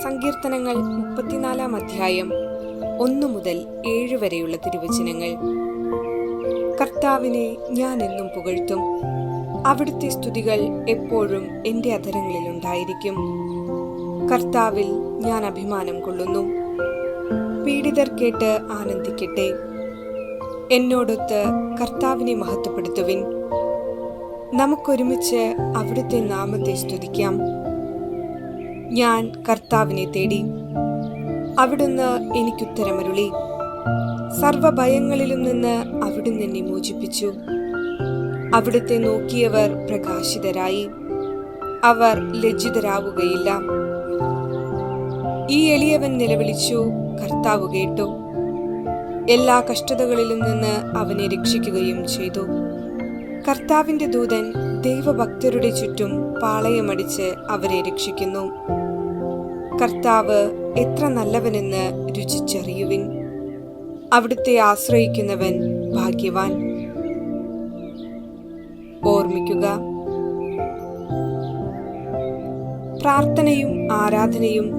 സങ്കീർത്തനങ്ങൾ മുപ്പത്തിനാലാം അധ്യായം ഒന്നു മുതൽ ഏഴ് വരെയുള്ള തിരുവചനങ്ങൾ. കർത്താവിനെ ഞാൻ എന്നും പുകഴ്ത്തും. അവിടുത്തെ സ്തുതികൾ എപ്പോഴും എന്റെ അധരങ്ങളിൽ ഉണ്ടായിരിക്കും. കർത്താവിൽ ഞാൻ അഭിമാനം കൊള്ളുന്നു. പീഡിതർ കേട്ട് ആനന്ദിക്കട്ടെ. എന്നോടൊത്ത് കർത്താവിനെ മഹത്വപ്പെടുത്തുവിൻ. നമുക്കൊരുമിച്ച് അവിടുത്തെ നാമത്തെ സ്തുതിക്കാം. ഞാൻ കർത്താവിനെ തേടി. അവിടുന്ന് എനിക്കുത്തരമരുളി. സർവഭയങ്ങളിലും നിന്ന് അവിടുന്ന് എന്നെ മോചിപ്പിച്ചു. അവിടുത്തെ നോക്കിയവർ പ്രകാശിതരായി. അവർ ലജ്ജിതരാവുകയില്ല. ഈ എളിയവൻ നിലവിളിച്ചു കർത്താവ് കേട്ടു. എല്ലാ കഷ്ടതകളിലും നിന്ന് അവനെ രക്ഷിക്കുകയും ചെയ്തു. കർത്താവിന്റെ ദൂതൻ ദൈവഭക്തരുടെ ചുറ്റും പാളയമടിച്ച് അവരെ രക്ഷിക്കുന്നു. കർത്താവ് എത്ര നല്ലവനെന്ന് രുചിച്ചറിയുവിൻ. അവിടുത്തെ ആശ്രയിക്കുന്നവൻ ഭാഗ്യവാൻ. ഓർമ്മിക്കുക. പ്രാർത്ഥനയും ആരാധനയും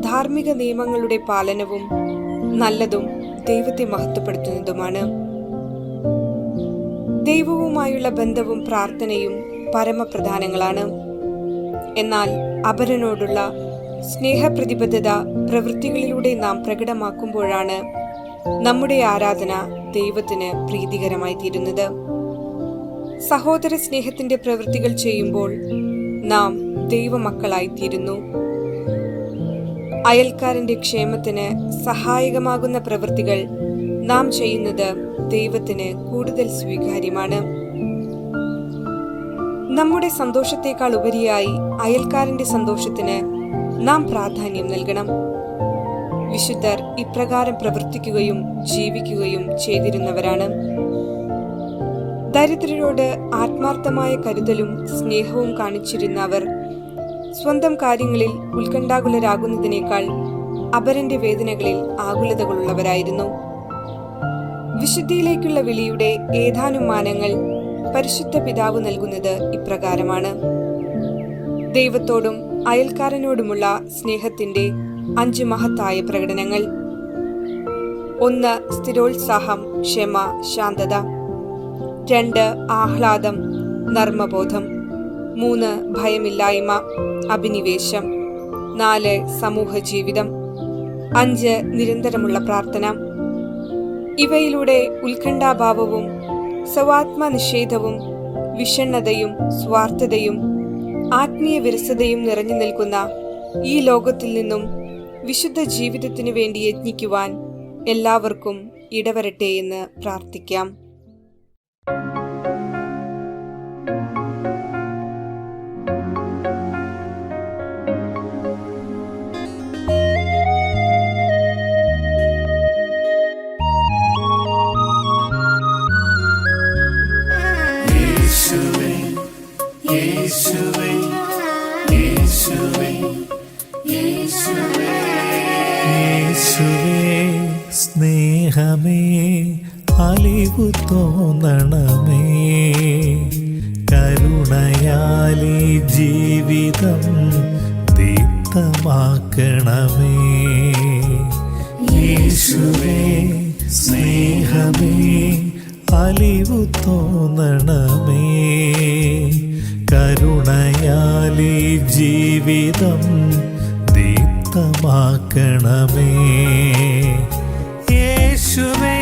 ധാർമ്മിക നിയമങ്ങളുടെ പാലനവും നല്ലതും ദൈവത്തെ മഹത്വപ്പെടുത്തുന്നതുമാണ്. ദൈവവുമായുള്ള ബന്ധവും പ്രാർത്ഥനയും പരമപ്രധാനങ്ങളാണ്. എന്നാൽ അപരനോടുള്ള സ്നേഹപ്രതിബദ്ധത പ്രവൃത്തികളിലൂടെ നാം പ്രകടമാക്കുമ്പോഴാണ് നമ്മുടെ ആരാധന ദൈവത്തിന് പ്രീതികരമായി തീരുന്നത്. സഹോദര സ്നേഹത്തിന്റെ പ്രവൃത്തികൾ ചെയ്യുമ്പോൾ നാം ദൈവമക്കളായി തീരുന്നു. അയൽക്കാരന്റെ ക്ഷേമത്തിന് സഹായകമാകുന്ന പ്രവൃത്തികൾ നാം ചെയ്യുന്നത് ദൈവത്തിന് കൂടുതൽ സ്വീകാര്യമാണ്. നമ്മുടെ സന്തോഷത്തേക്കാൾ ഉപരിയായി അയൽക്കാരന്റെ സന്തോഷത്തിന് നാം പ്രാധാന്യം നൽകണം. വിശുദ്ധർ ഇപ്രകാരം പ്രവർത്തിക്കുകയും ജീവിക്കുകയും ചെയ്തിരുന്നവരാണ്. ദരിദ്രരോട് ആത്മാർത്ഥമായ കരുതലും സ്നേഹവും കാണിച്ചിരുന്ന അവർ സ്വന്തം കാര്യങ്ങളിൽ ഉത്കണ്ഠാകുലരാകുന്നതിനേക്കാൾ അപരന്റെ വേദനകളിൽ ആകുലതകളുള്ളവരായിരുന്നു. വിശുദ്ധിയിലേക്കുള്ള വിളിയുടെ ഏതാനും മാനങ്ങൾ പരിശുദ്ധ പിതാവ് നൽകുന്നത് ഇപ്രകാരമാണ്. ദൈവത്തോടും അയൽക്കാരനോടുമുള്ള സ്നേഹത്തിന്റെ അഞ്ച് മഹത്തായ പ്രകടനങ്ങൾ. ഒന്ന് സ്ഥിരോത്സാഹം ക്ഷമ ശാന്തത. രണ്ട് ആഹ്ലാദം നർമ്മബോധം. മൂന്ന് ഭയമില്ലായ്മ അഭിനിവേശം. നാല് സമൂഹ ജീവിതം അഞ്ച് നിരന്തരമുള്ള പ്രാർത്ഥന. ഇവയിലൂടെ ഉത്കണ്ഠാഭാവവും സവാത്മനിഷേധവും വിഷണ്ണതയും സ്വാർത്ഥതയും ആത്മീയ വിരസതയും നിറഞ്ഞു നിൽക്കുന്ന ഈ ലോകത്തിൽ നിന്നും വിശുദ്ധ ജീവിതത്തിനു വേണ്ടി യജ്ഞിക്കുവാൻ എല്ലാവർക്കും ഇടവരട്ടെ എന്ന് പ്രാർത്ഥിക്കാം. സ്നേഹമേ അലിവു തോന്നണമേ. കരുണയാലി ജീവിതം ദീപ്തമാക്കണമേ യേശുവേ സ്നേഹമേ അലിവു തോന്നണമേ. കരുണയാലി ജീവിതം ദീപ്തമാക്കണമേ. യേശുവേ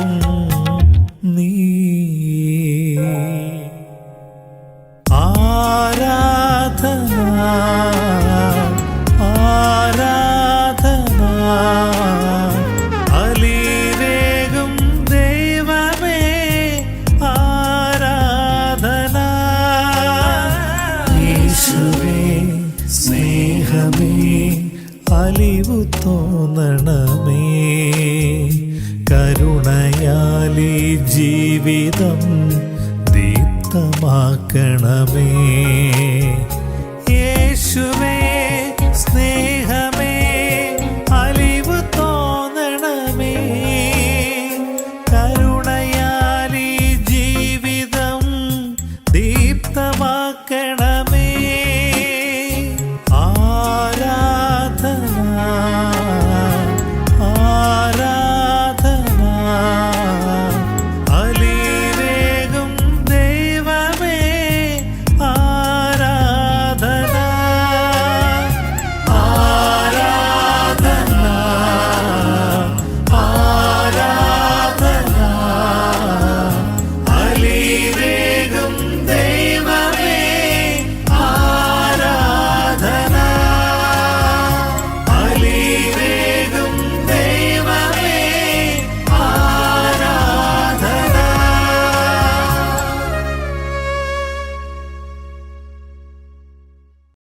സ്നേഹമേ അലിവു തോന്നണമേ. കരുണയാലി ജീവിതം ദീപ്തമാക്കണമേ. യേശുവേ